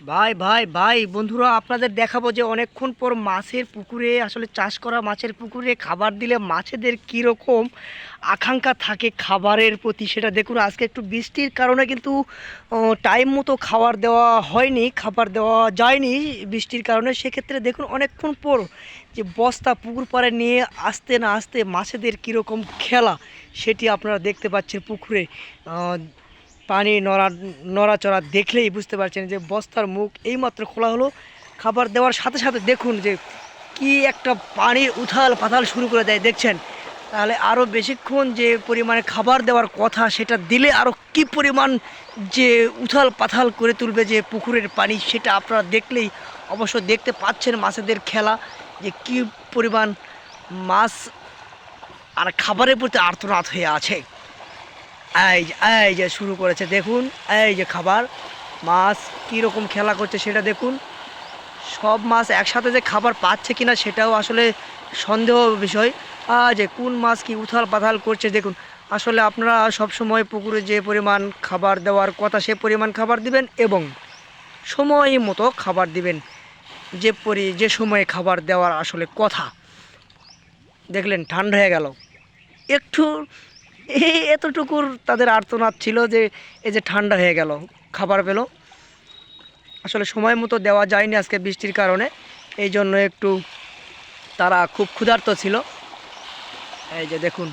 ভাই ভাই ভাই, বন্ধুরা, আপনাদের দেখাবো যে অনেকক্ষণ পর মাছের পুকুরে, আসলে চাষ করা মাছের পুকুরে খাবার দিলে মাছেদের কীরকম আকাঙ্ক্ষা থাকে খাবারের প্রতি সেটা দেখুন। আজকে একটু বৃষ্টির কারণে কিন্তু টাইম মতো খাবার দেওয়া হয়নি, খাবার দেওয়া যায়নি বৃষ্টির কারণে। সেক্ষেত্রে দেখুন, অনেকক্ষণ পর যে বস্তা পুকুর পাড়ে নিয়ে আসতে না আসতে মাছেদের কীরকম খেলা, সেটি আপনারা দেখতে পাচ্ছেন পুকুরে। পানি, নড়া, নড়াচড়া দেখলেই বুঝতে পারছেন যে বস্তার মুখ এইমাত্র খোলা হলো। খাবার দেওয়ার সাথে সাথে দেখুন যে কি একটা পানির উথাল পাথাল শুরু করে দেয়, দেখছেন? তাহলে আরও বেশিক্ষণ যে পরিমাণে খাবার দেওয়ার কথা, সেটা দিলে আরও কি পরিমাণ যে উথাল পাথাল করে তুলবে যে পুকুরের পানি, সেটা আপনারা দেখলেই অবশ্য দেখতে পাচ্ছেন মাছেদের খেলা, যে কি পরিমাণ মাছ আর খাবারের প্রতি আর্তনাদ হয়ে আছে। এই যে এই যে শুরু করেছে দেখুন এই যে খাবার মাছ কীরকম খেলা করছে সেটা দেখুন। সব মাছ একসাথে যে খাবার পাচ্ছে কিনা সেটাও আসলে সন্দেহ বিষয়। আহ, যে কোন মাছ কি উথাল পাথাল করছে দেখুন। আসলে আপনারা সব সময় পুকুরে যে পরিমাণ খাবার দেওয়ার কথা সে পরিমাণ খাবার দিবেন এবং সময় মতো খাবার দিবেন। যে পরি যে সময়ে খাবার দেওয়ার আসলে কথা। দেখলেন ঠান্ডা হয়ে গেল। একটু এই এতটুকুর তাদের আর্তনাদ ছিল যে এই যে ঠান্ডা হয়ে গেল, খাবার পেল। আসলে সময় মতো দেওয়া যায়নি আজকে বৃষ্টির কারণে, এই জন্য একটু তারা খুব ক্ষুধার্ত ছিল। এই যে দেখুন